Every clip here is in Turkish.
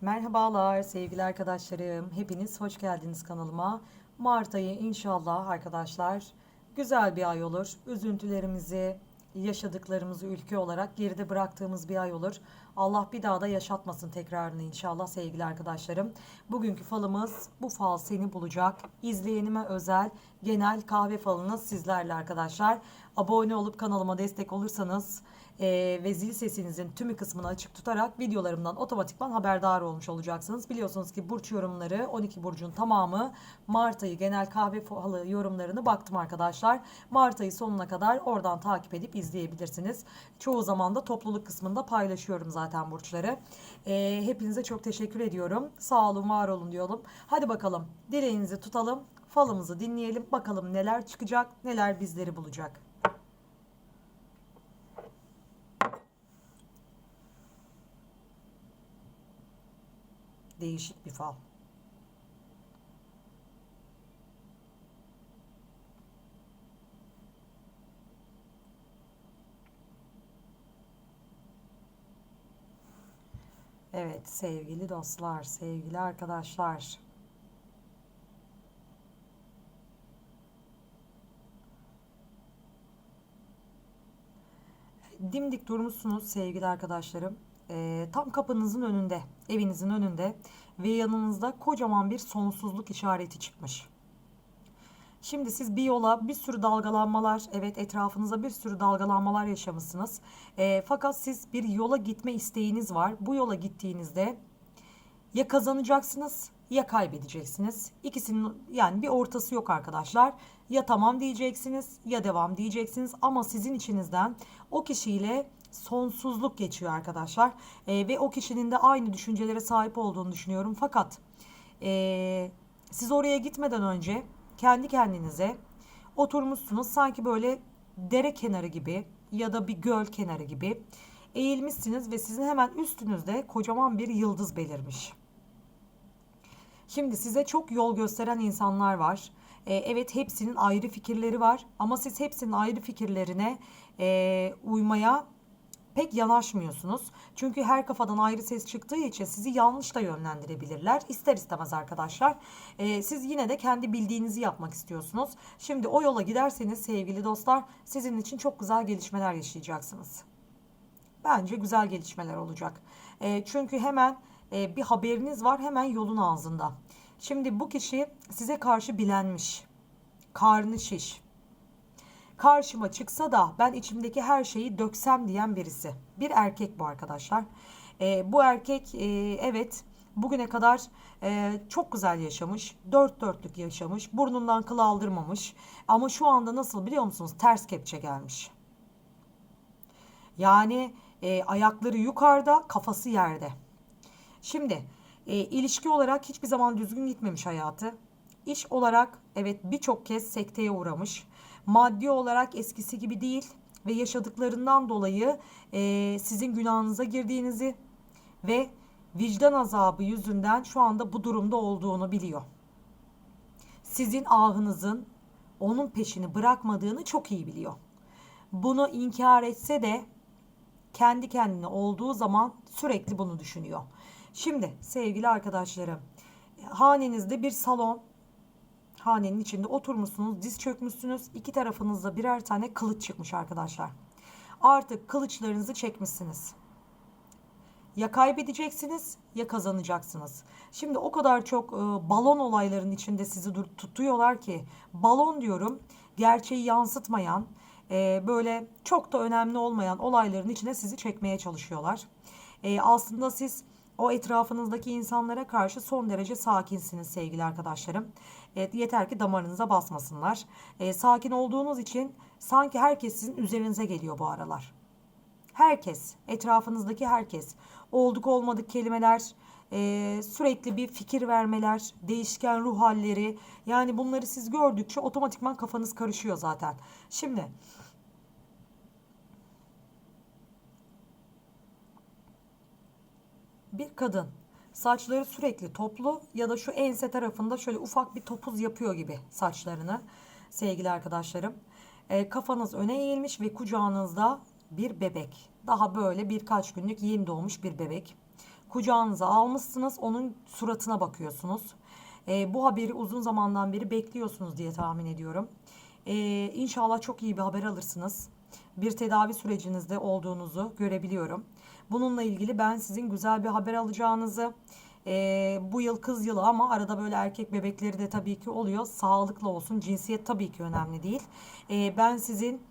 Merhabalar sevgili arkadaşlarım. Hepiniz hoş geldiniz kanalıma. Mart ayı inşallah arkadaşlar güzel bir ay olur. Üzüntülerimizi, yaşadıklarımızı ülke olarak geride bıraktığımız bir ay olur. Allah bir daha da yaşatmasın tekrarını inşallah sevgili arkadaşlarım. Bugünkü falımız bu fal seni bulacak. İzleyenime özel genel kahve falınız sizlerle arkadaşlar. Abone olup kanalıma destek olursanız e, ve zil sesinizin tümü kısmını açık tutarak videolarımdan otomatikman haberdar olmuş olacaksınız. Biliyorsunuz ki burç yorumları 12 burcun tamamı Mart ayı genel kahve falı yorumlarını baktım arkadaşlar. Mart ayı sonuna kadar oradan takip edip izleyebilirsiniz. Çoğu zaman da topluluk kısmında paylaşıyorum zaten burçları. E, hepinize çok teşekkür ediyorum. Sağ olun, var olun diyorum. Hadi bakalım dileğinizi tutalım. Falımızı dinleyelim. Bakalım neler çıkacak, neler bizleri bulacak. Değişik bir fal. Evet sevgili dostlar, sevgili arkadaşlar. Dimdik durmuşsunuz sevgili arkadaşlarım. Ee, tam kapınızın önünde, evinizin önünde ve yanınızda kocaman bir sonsuzluk işareti çıkmış. Şimdi siz bir yola bir sürü dalgalanmalar, evet etrafınıza bir sürü dalgalanmalar yaşamışsınız. Ee, fakat siz bir yola gitme isteğiniz var. Bu yola gittiğinizde ya kazanacaksınız ya kaybedeceksiniz. İkisinin yani bir ortası yok arkadaşlar. Ya tamam diyeceksiniz ya devam diyeceksiniz ama sizin içinizden o kişiyle sonsuzluk geçiyor arkadaşlar. Ee, ve o kişinin de aynı düşüncelere sahip olduğunu düşünüyorum. Fakat ee, siz oraya gitmeden önce kendi kendinize oturmuşsunuz sanki böyle dere kenarı gibi ya da bir göl kenarı gibi eğilmişsiniz ve sizin hemen üstünüzde kocaman bir yıldız belirmiş. Şimdi size çok yol gösteren insanlar var. Ee, evet hepsinin ayrı fikirleri var ama siz hepsinin ayrı fikirlerine e, uymaya pek yanaşmıyorsunuz. Çünkü her kafadan ayrı ses çıktığı için sizi yanlış da yönlendirebilirler. İster istemez arkadaşlar. Ee, siz yine de kendi bildiğinizi yapmak istiyorsunuz. Şimdi o yola giderseniz sevgili dostlar sizin için çok güzel gelişmeler yaşayacaksınız. Bence güzel gelişmeler olacak. E, çünkü hemen e, bir haberiniz var hemen yolun ağzında. Şimdi bu kişi size karşı bilenmiş. Karnı şiş karşıma çıksa da ben içimdeki her şeyi döksem diyen birisi. Bir erkek bu arkadaşlar. E, bu erkek e, evet bugüne kadar e, çok güzel yaşamış. Dört dörtlük yaşamış. Burnundan kıl aldırmamış. Ama şu anda nasıl biliyor musunuz? Ters kepçe gelmiş. Yani e, ayakları yukarıda, kafası yerde. Şimdi e, ilişki olarak hiçbir zaman düzgün gitmemiş hayatı. İş olarak evet birçok kez sekteye uğramış maddi olarak eskisi gibi değil ve yaşadıklarından dolayı e, sizin günahınıza girdiğinizi ve vicdan azabı yüzünden şu anda bu durumda olduğunu biliyor. Sizin ahınızın onun peşini bırakmadığını çok iyi biliyor. Bunu inkar etse de kendi kendine olduğu zaman sürekli bunu düşünüyor. Şimdi sevgili arkadaşlarım, hanenizde bir salon hanenin içinde oturmuşsunuz, diz çökmüşsünüz. İki tarafınızda birer tane kılıç çıkmış arkadaşlar. Artık kılıçlarınızı çekmişsiniz. Ya kaybedeceksiniz ya kazanacaksınız. Şimdi o kadar çok e, balon olayların içinde sizi tutuyorlar ki balon diyorum gerçeği yansıtmayan e, böyle çok da önemli olmayan olayların içine sizi çekmeye çalışıyorlar. E, aslında siz o etrafınızdaki insanlara karşı son derece sakinsiniz sevgili arkadaşlarım. E, yeter ki damarınıza basmasınlar. E, sakin olduğunuz için sanki herkes sizin üzerinize geliyor bu aralar. Herkes, etrafınızdaki herkes. Olduk olmadık kelimeler, e, sürekli bir fikir vermeler, değişken ruh halleri. Yani bunları siz gördükçe otomatikman kafanız karışıyor zaten. Şimdi bir kadın saçları sürekli toplu ya da şu ense tarafında şöyle ufak bir topuz yapıyor gibi saçlarını sevgili arkadaşlarım. E, kafanız öne eğilmiş ve kucağınızda bir bebek. Daha böyle birkaç günlük yeni doğmuş bir bebek. kucağınıza almışsınız. Onun suratına bakıyorsunuz. E, bu haberi uzun zamandan beri bekliyorsunuz diye tahmin ediyorum. E, inşallah çok iyi bir haber alırsınız. Bir tedavi sürecinizde olduğunuzu görebiliyorum. Bununla ilgili ben sizin güzel bir haber alacağınızı, e, bu yıl kız yılı ama arada böyle erkek bebekleri de tabii ki oluyor. Sağlıklı olsun. Cinsiyet tabii ki önemli değil. E, ben sizin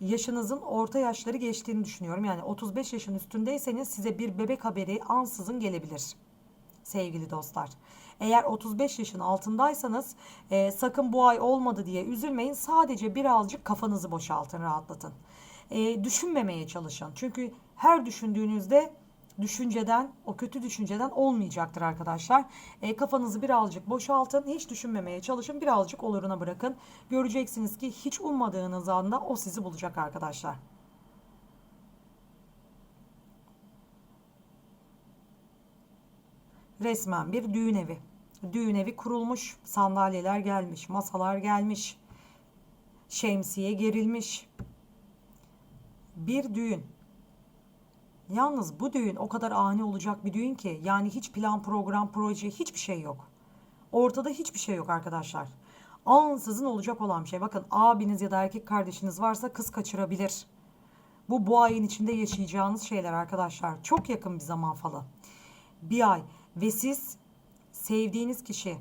yaşınızın orta yaşları geçtiğini düşünüyorum. Yani 35 yaşın üstündeyseniz size bir bebek haberi ansızın gelebilir. Sevgili dostlar. Eğer 35 yaşın altındaysanız e, sakın bu ay olmadı diye üzülmeyin. Sadece birazcık kafanızı boşaltın, rahatlatın. E, düşünmemeye çalışın. Çünkü her düşündüğünüzde düşünceden, o kötü düşünceden olmayacaktır arkadaşlar. E, kafanızı birazcık boşaltın, hiç düşünmemeye çalışın, birazcık oluruna bırakın. Göreceksiniz ki hiç ummadığınız anda o sizi bulacak arkadaşlar. Resmen bir düğün evi. Düğün evi kurulmuş, sandalyeler gelmiş, masalar gelmiş, şemsiye gerilmiş. Bir düğün. Yalnız bu düğün o kadar ani olacak bir düğün ki yani hiç plan, program, proje hiçbir şey yok. Ortada hiçbir şey yok arkadaşlar. Ansızın olacak olan bir şey. Bakın abiniz ya da erkek kardeşiniz varsa kız kaçırabilir. Bu bu ayın içinde yaşayacağınız şeyler arkadaşlar. Çok yakın bir zaman falan. Bir ay ve siz sevdiğiniz kişi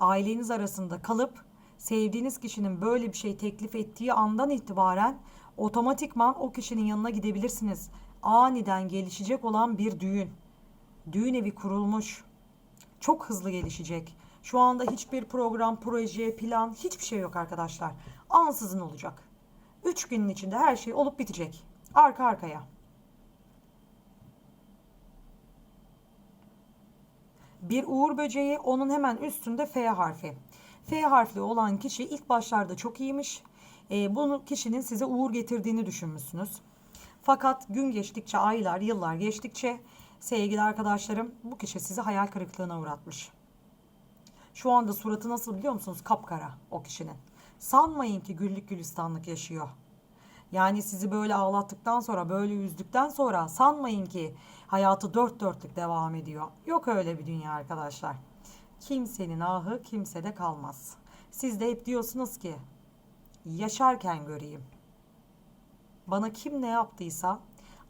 aileniz arasında kalıp sevdiğiniz kişinin böyle bir şey teklif ettiği andan itibaren otomatikman o kişinin yanına gidebilirsiniz. Aniden gelişecek olan bir düğün. Düğün evi kurulmuş. Çok hızlı gelişecek. Şu anda hiçbir program, proje, plan hiçbir şey yok arkadaşlar. Ansızın olacak. Üç günün içinde her şey olup bitecek. Arka arkaya. Bir uğur böceği onun hemen üstünde F harfi. F harfli olan kişi ilk başlarda çok iyiymiş. E, bunu kişinin size uğur getirdiğini düşünmüşsünüz. Fakat gün geçtikçe, aylar, yıllar geçtikçe sevgili arkadaşlarım bu kişi sizi hayal kırıklığına uğratmış. Şu anda suratı nasıl biliyor musunuz? Kapkara o kişinin. Sanmayın ki güllük gülistanlık yaşıyor. Yani sizi böyle ağlattıktan sonra, böyle üzdükten sonra sanmayın ki hayatı dört dörtlük devam ediyor. Yok öyle bir dünya arkadaşlar. Kimsenin ahı kimsede kalmaz. Siz de hep diyorsunuz ki yaşarken göreyim. Bana kim ne yaptıysa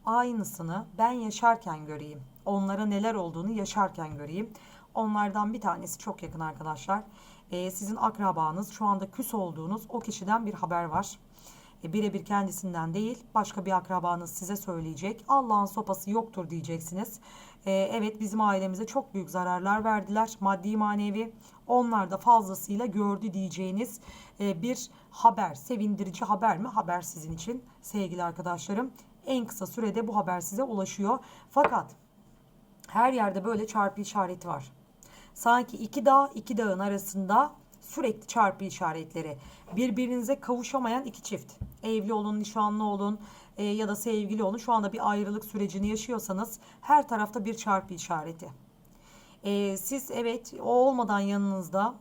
aynısını ben yaşarken göreyim. Onlara neler olduğunu yaşarken göreyim. Onlardan bir tanesi çok yakın arkadaşlar. Ee, sizin akrabanız şu anda küs olduğunuz o kişiden bir haber var. E, birebir kendisinden değil başka bir akrabanız size söyleyecek. Allah'ın sopası yoktur diyeceksiniz. E, evet bizim ailemize çok büyük zararlar verdiler. Maddi manevi onlar da fazlasıyla gördü diyeceğiniz e, bir haber. Sevindirici haber mi? Haber sizin için sevgili arkadaşlarım. En kısa sürede bu haber size ulaşıyor. Fakat her yerde böyle çarpı işareti var. Sanki iki dağ iki dağın arasında sürekli çarpı işaretleri. Birbirinize kavuşamayan iki çift. Evli olun, nişanlı olun e, ya da sevgili olun. Şu anda bir ayrılık sürecini yaşıyorsanız her tarafta bir çarpı işareti. E, siz evet o olmadan yanınızda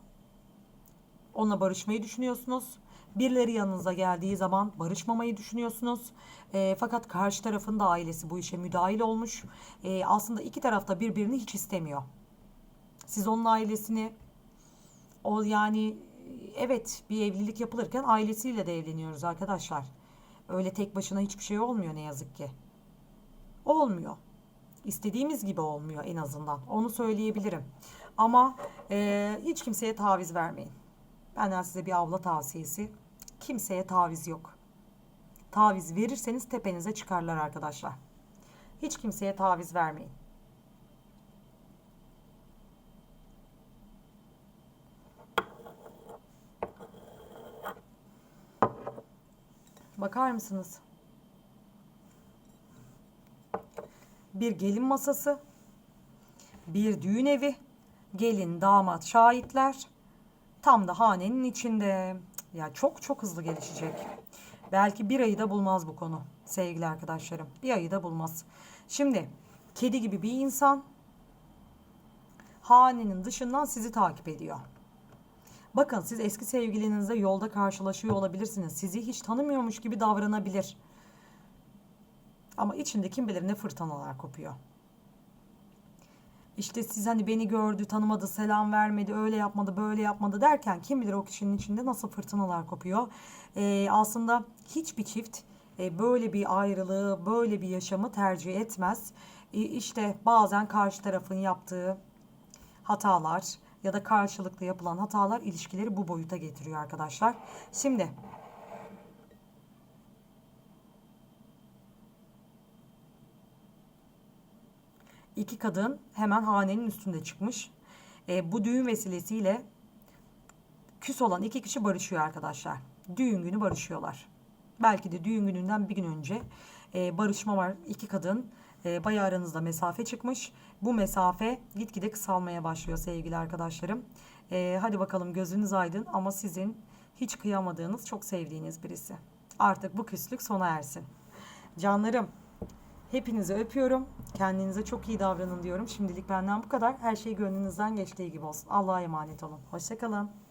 onunla barışmayı düşünüyorsunuz. Birileri yanınıza geldiği zaman barışmamayı düşünüyorsunuz. E, fakat karşı tarafın da ailesi bu işe müdahil olmuş. E, aslında iki tarafta birbirini hiç istemiyor. Siz onun ailesini o yani evet bir evlilik yapılırken ailesiyle de evleniyoruz arkadaşlar. Öyle tek başına hiçbir şey olmuyor ne yazık ki. Olmuyor. İstediğimiz gibi olmuyor en azından. Onu söyleyebilirim. Ama e, hiç kimseye taviz vermeyin. Benden size bir abla tavsiyesi. Kimseye taviz yok. Taviz verirseniz tepenize çıkarlar arkadaşlar. Hiç kimseye taviz vermeyin. Bakar mısınız? Bir gelin masası, bir düğün evi, gelin, damat, şahitler. Tam da hanenin içinde. Ya çok çok hızlı gelişecek. Belki bir ayı da bulmaz bu konu sevgili arkadaşlarım. Bir ayı da bulmaz. Şimdi kedi gibi bir insan hanenin dışından sizi takip ediyor. Bakın siz eski sevgilinizle yolda karşılaşıyor olabilirsiniz. Sizi hiç tanımıyormuş gibi davranabilir. Ama içinde kim bilir ne fırtınalar kopuyor. İşte siz hani beni gördü, tanımadı, selam vermedi, öyle yapmadı, böyle yapmadı derken kim bilir o kişinin içinde nasıl fırtınalar kopuyor. Ee, aslında hiçbir çift e, böyle bir ayrılığı, böyle bir yaşamı tercih etmez. E, işte bazen karşı tarafın yaptığı hatalar ya da karşılıklı yapılan hatalar ilişkileri bu boyuta getiriyor arkadaşlar. Şimdi iki kadın hemen hanenin üstünde çıkmış. E, bu düğün vesilesiyle küs olan iki kişi barışıyor arkadaşlar. Düğün günü barışıyorlar. Belki de düğün gününden bir gün önce e, barışma var. İki kadın e, bayağı aranızda mesafe çıkmış. Bu mesafe gitgide kısalmaya başlıyor sevgili arkadaşlarım. E, hadi bakalım gözünüz aydın ama sizin hiç kıyamadığınız, çok sevdiğiniz birisi. Artık bu küslük sona ersin. Canlarım, hepinizi öpüyorum. Kendinize çok iyi davranın diyorum. Şimdilik benden bu kadar. Her şey gönlünüzden geçtiği gibi olsun. Allah'a emanet olun. Hoşçakalın.